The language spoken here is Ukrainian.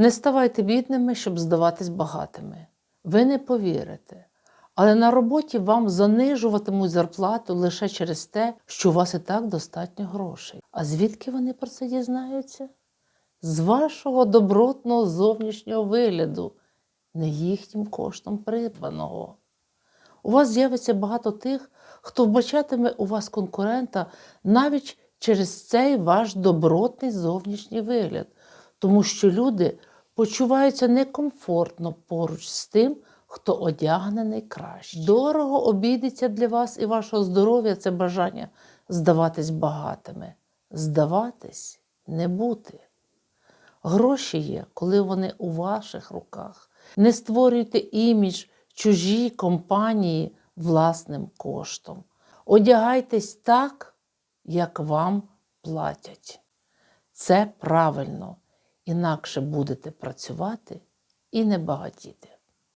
Не ставайте бідними, щоб здаватись багатими. Ви не повірите. Але на роботі вам занижуватимуть зарплату лише через те, що у вас і так достатньо грошей. А звідки вони про це дізнаються? З вашого добротного зовнішнього вигляду, не їхнім коштом придбаного. У вас з'явиться багато тих, хто вбачатиме у вас конкурента навіть через цей ваш добротний зовнішній вигляд, тому що люди почуваються некомфортно поруч з тим, хто одягнений краще. Дорого обійдеться для вас і вашого здоров'я це бажання здаватись багатими. Здаватись не бути. Гроші є, коли вони у ваших руках. Не створюйте імідж чужій компанії власним коштом. Одягайтесь так, як вам платять. Це правильно, інакше будете працювати і не багатіти.